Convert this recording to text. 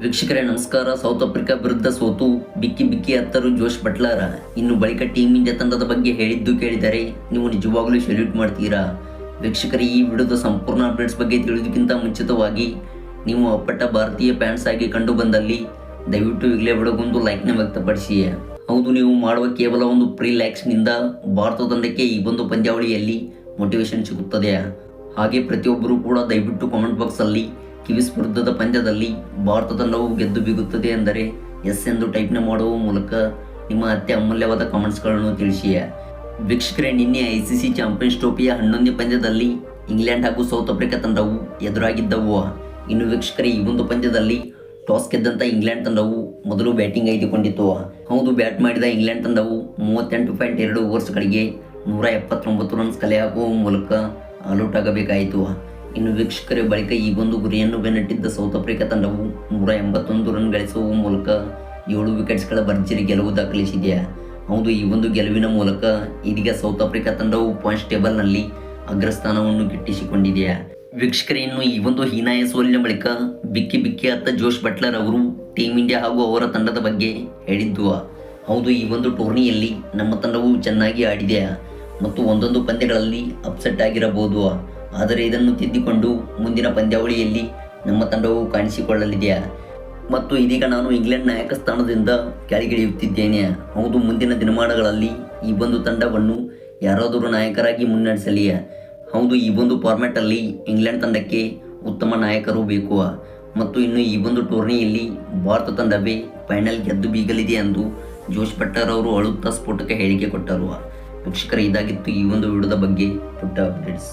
ವೀಕ್ಷಕರೇ, ನಮಸ್ಕಾರ. South Africa ವಿರುದ್ಧ ಸೋತು ಬಿಕ್ಕಿ ಬಿಕ್ಕಿ ಹತ್ತರು ಜೋಶ್ ಬಟ್ಲಾರ. ಇನ್ನು ಬಳಿಕ ಟೀಮ್ ಇಂಡಿಯಾ ತಂಡದ ಬಗ್ಗೆ ಹೇಳಿದ್ದು ಕೇಳಿದರೆ ನೀವು ನಿಜವಾಗ್ಲೂ ಸೆಲ್ಯೂಟ್ ಮಾಡ್ತೀರಾ? ವೀಕ್ಷಕರೇ, ಈ ವಿಡಿಯೋದ ಸಂಪೂರ್ಣ ಅಪ್ಡೇಟ್ಸ್ ಬಗ್ಗೆ ತಿಳಿಯೋದಕ್ಕಿಂತ ಮುಂಚಿತವಾಗಿ ನೀವು ಅಪ್ಪಟ್ಟ ಭಾರತೀಯ ಫ್ಯಾನ್ಸ್ ಆಗಿ ಕಂಡು ಬಂದಲ್ಲಿ ದಯವಿಟ್ಟು ಈಗಲೇ ವಿಡಿಯೋಗೊಂದು ಲೈಕ್ನ ವ್ಯಕ್ತಪಡಿಸಿ. ಹೌದು, ನೀವು ಮಾಡುವ ಕೇವಲ ಒಂದು ಪ್ರೀ ಲ್ಯಾಕ್ಸ್ನಿಂದ ಭಾರತ ತಂಡಕ್ಕೆ ಈ ಒಂದು ಪಂದ್ಯಾವಳಿಯಲ್ಲಿ ಮೋಟಿವೇಶನ್ ಸಿಗುತ್ತದೆ. ಹಾಗೆ ಪ್ರತಿಯೊಬ್ಬರೂ ಕೂಡ ದಯವಿಟ್ಟು ಕಾಮೆಂಟ್ ಬಾಕ್ಸಲ್ಲಿ ಕಿವಿಸ್ ವಿರುದ್ಧದ ಪಂದ್ಯದಲ್ಲಿ ಭಾರತ ತಂಡವು ಗೆದ್ದು ಬಿಗುತ್ತದೆ ಎಂದರೆ ಎಸ್ ಎಂದು ಟೈಪ್ನ ಮಾಡುವ ಮೂಲಕ ನಿಮ್ಮ ಅತ್ಯ ಅಮೂಲ್ಯವಾದ ಕಾಮೆಂಟ್ಸ್ಗಳನ್ನು ತಿಳಿಸಿ. ವೀಕ್ಷಕರೇ, ನಿನ್ನೆ ಐ ಸಿ ಸಿ ಚಾಂಪಿಯನ್ಸ್ ಟ್ರೋಫಿಯ ಹನ್ನೊಂದನೇ ಪಂದ್ಯದಲ್ಲಿ ಇಂಗ್ಲೆಂಡ್ ಹಾಗೂ ಸೌತ್ ಆಫ್ರಿಕಾ ತಂಡವು ಎದುರಾಗಿದ್ದವು. ಇನ್ನು ವೀಕ್ಷಕರೇ, ಈ ಒಂದು ಪಂದ್ಯದಲ್ಲಿ ಟಾಸ್ ಗೆದ್ದಂಥ ಇಂಗ್ಲೆಂಡ್ ತಂಡವು ಮೊದಲು ಬ್ಯಾಟಿಂಗ್ ಆಯ್ದುಕೊಂಡಿತ್ತು. ಹೌದು, ಬ್ಯಾಟ್ ಮಾಡಿದ ಇಂಗ್ಲೆಂಡ್ ತಂಡವು ಮೂವತ್ತೆಂಟು ಪಾಯಿಂಟ್ ಎರಡು ಓವರ್ಸ್ಗಳಿಗೆ ನೂರ ಎಪ್ಪತ್ತೊಂಬತ್ತು ರನ್ಸ್ ಕಲೆ ಹಾಕುವ ಮೂಲಕ ಆಲೌಟ್ ಆಗಬೇಕಾಯಿತು. ಇನ್ನು ವೀಕ್ಷಕರ ಬಳಿಕ ಈ ಒಂದು ಗುರಿಯನ್ನು ಬೆನ್ನಟ್ಟಿದ್ದ ಸೌತ್ ಆಫ್ರಿಕಾ ತಂಡವು ನೂರ ಎಂಬತ್ತೊಂದು ರನ್ ಗಳಿಸುವ ಮೂಲಕ ಏಳು ವಿಕೆಟ್ಸ್ಗಳ ಭರ್ಜರಿ ಗೆಲುವು ದಾಖಲಿಸಿದೆ. ಹೌದು, ಈ ಒಂದು ಗೆಲುವಿನ ಮೂಲಕ ಇದೀಗ ಸೌತ್ ಆಫ್ರಿಕಾ ತಂಡವು ಪಾಯಿಂಟ್ಸ್ ಟೇಬಲ್ನಲ್ಲಿ ಅಗ್ರಸ್ಥಾನವನ್ನು ಗಿಟ್ಟಿಸಿಕೊಂಡಿದೆ. ವೀಕ್ಷಕರೇ, ಇನ್ನು ಈ ಒಂದು ಹೀನಾಯ ಸೋಲಿನ ಬಳಿಕ ಬಿಕ್ಕಿ ಬಿಕ್ಕಿ ಅತ್ತ ಜೋಶ್ ಬಟ್ಲರ್ ಅವರು ಟೀಮ್ ಇಂಡಿಯಾ ಹಾಗೂ ಅವರ ತಂಡದ ಬಗ್ಗೆ ಹೇಳಿದ್ದು, ಹೌದು, ಈ ಒಂದು ಟೂರ್ನಿಯಲ್ಲಿ ನಮ್ಮ ತಂಡವು ಚೆನ್ನಾಗಿ ಆಡಿದೆಯಾ ಮತ್ತು ಒಂದೊಂದು ಪಂದ್ಯಗಳಲ್ಲಿ ಅಪ್ಸೆಟ್ ಆಗಿರಬಹುದು. ಆದರೆ ಇದನ್ನು ತಿದ್ದಿಕೊಂಡು ಮುಂದಿನ ಪಂದ್ಯಾವಳಿಯಲ್ಲಿ ನಮ್ಮ ತಂಡವು ಕಾಣಿಸಿಕೊಳ್ಳಲಿದೆಯಾ? ಮತ್ತು ಇದೀಗ ನಾನು ಇಂಗ್ಲೆಂಡ್ ನಾಯಕ ಸ್ಥಾನದಿಂದ ಕೆಳಗಿಳಿಯುತ್ತಿದ್ದೇನೆ. ಹೌದು, ಮುಂದಿನ ದಿನಮಾನಗಳಲ್ಲಿ ಈ ಒಂದು ತಂಡವನ್ನು ಯಾರಾದರೂ ನಾಯಕರಾಗಿ ಮುನ್ನಡೆಸಲಿ. ಹೌದು, ಈ ಒಂದು ಫಾರ್ಮೆಟಲ್ಲಿ ಇಂಗ್ಲೆಂಡ್ ತಂಡಕ್ಕೆ ಉತ್ತಮ ನಾಯಕರು ಬೇಕು ಮತ್ತು ಇನ್ನು ಈ ಒಂದು ಟೂರ್ನಿಯಲ್ಲಿ ಭಾರತ ತಂಡವೇ ಫೈನಲ್ ಗೆದ್ದು ಬೀಗಲಿದೆ ಎಂದು ಜೋಶ್ ಭಟ್ಟರ್ ಅವರು ಅಳುತ್ತಾ ಸ್ಫೋಟಕ ಹೇಳಿಕೆ ಕೊಟ್ಟರು. ವೀಕ್ಷಕರ, ಇದಾಗಿತ್ತು ಈ ಒಂದು ವಿಡಿಯೋದ ಬಗ್ಗೆ ಪುಟ್ಟ ಅಪ್ಡೇಟ್ಸ್